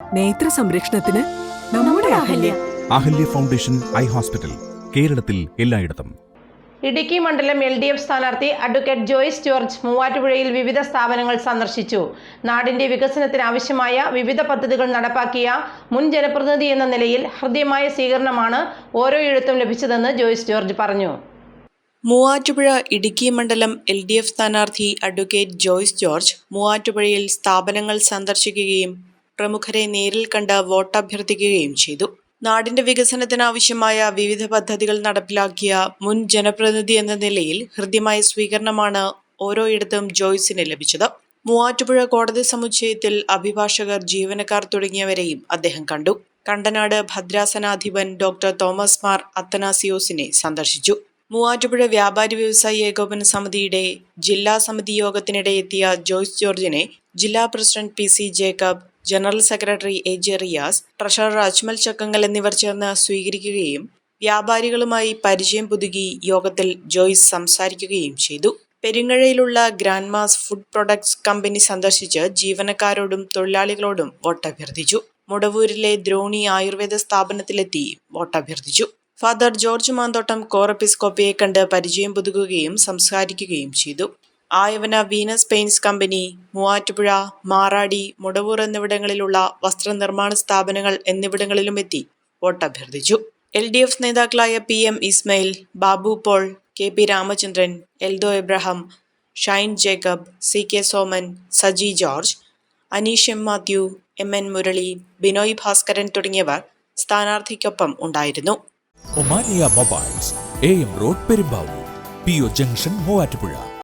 നേത്ര സംരക്ഷണത്തിന് നമ്മുടെ Ahalya. Ahalya foundation eye hospital കേരളത്തിൽ എല്ലായിടത്തും. ഇടുക്കി മണ്ഡലം എൽ ഡി എഫ് സ്ഥാനാർത്ഥി അഡ്വക്കേറ്റ് ജോയ്സ് ജോർജ് മൂവാറ്റുപുഴയിൽ വിവിധ സ്ഥാപനങ്ങൾ സന്ദർശിച്ചു. നാടിന്റെ വികസനത്തിന് ആവശ്യമായ വിവിധ പദ്ധതികൾ നടപ്പാക്കിയ മുൻ ജനപ്രതിനിധി എന്ന നിലയിൽ ഹൃദ്യമായ സ്വീകരണമാണ് ഓരോ എഴുത്തും ലഭിച്ചതെന്ന് ജോയ്സ് ജോർജ് പറഞ്ഞു. മൂവാറ്റുപുഴ ഇടുക്കി മണ്ഡലം എൽ ഡി എഫ് സ്ഥാനാർത്ഥി അഡ്വക്കേറ്റ് ജോയ്സ് ജോർജ് മൂവാറ്റുപുഴയിൽ സ്ഥാപനങ്ങൾ സന്ദർശിക്കുകയും പ്രമുഖരെ നേരിൽ കണ്ട് വോട്ടഭ്യർത്ഥിക്കുകയും ചെയ്തു. നാടിന്റെ വികസനത്തിനാവശ്യമായ വിവിധ പദ്ധതികൾ നടപ്പിലാക്കിയ മുൻ ജനപ്രതിനിധി എന്ന നിലയിൽ ഹൃദ്യമായ സ്വീകരണമാണ് ഓരോയിടത്തും ജോയ്സിന് ലഭിച്ചത്. മൂവാറ്റുപുഴ കോടതി സമുച്ചയത്തിൽ അഭിഭാഷകർ ജീവനക്കാർ തുടങ്ങിയവരെയും അദ്ദേഹം കണ്ടു. കണ്ടനാട് ഭദ്രാസനാധിപൻ ഡോക്ടർ തോമസ് മാർ അത്തനാസിയോസിനെ സന്ദർശിച്ചു. മൂവാറ്റുപുഴ വ്യാപാരി വ്യവസായി ഏകോപന സമിതിയുടെ ജില്ലാ സമിതി യോഗത്തിനിടെ എത്തിയ ജോയ്സ് ജോർജിനെ ജില്ലാ president P C Jacob general secretary A J Riyas treasurer Ajmal Chakkangal എന്നിവർ ചേർന്ന് സ്വീകരിക്കുകയും വ്യാപാരികളുമായി പരിചയം പുതുക്കി യോഗത്തിൽ ജോയ്സ് സംസാരിക്കുകയും ചെയ്തു. പെരിങ്ങഴയിലുള്ള ഗ്രാൻഡ്മാസ് ഫുഡ് പ്രൊഡക്ട്സ് കമ്പനി സന്ദർശിച്ച് ജീവനക്കാരോടും തൊഴിലാളികളോടും വോട്ടഭ്യർത്ഥിച്ചു. മുടവൂരിലെ ദ്രോണി ആയുർവേദ സ്ഥാപനത്തിലെത്തി വോട്ടഭ്യർത്ഥിച്ചു. ഫാദർ ജോർജ് മാന്തോട്ടം കോറപ്പിസ്കോപ്പിയെ കണ്ട് പരിചയം പുതുക്കുകയും സംസാരിക്കുകയും ചെയ്തു. Ayavana venus paints company Muvattupuzha Maradi Mudavoor എന്നിവിടങ്ങളിലുള്ള വസ്ത്രനിർമ്മാണ സ്ഥാപനങ്ങൾ എന്നിവിടങ്ങളിലും എത്തി വോട്ടഭ്യർത്ഥിച്ചു എൽ ഡി എഫ് നേതാക്കളായ P M Ismail Babu Paul K P Ramachandran Eldho Abraham Shine Jacob C K Soman Saji George Aneesh M Mathew M N Murali Binoy Bhaskaran തുടങ്ങിയവർ സ്ഥാനാർത്ഥിക്കൊപ്പം ഉണ്ടായിരുന്നു. Mobiles A M road Perumbavoor P O junction Muvattupuzha.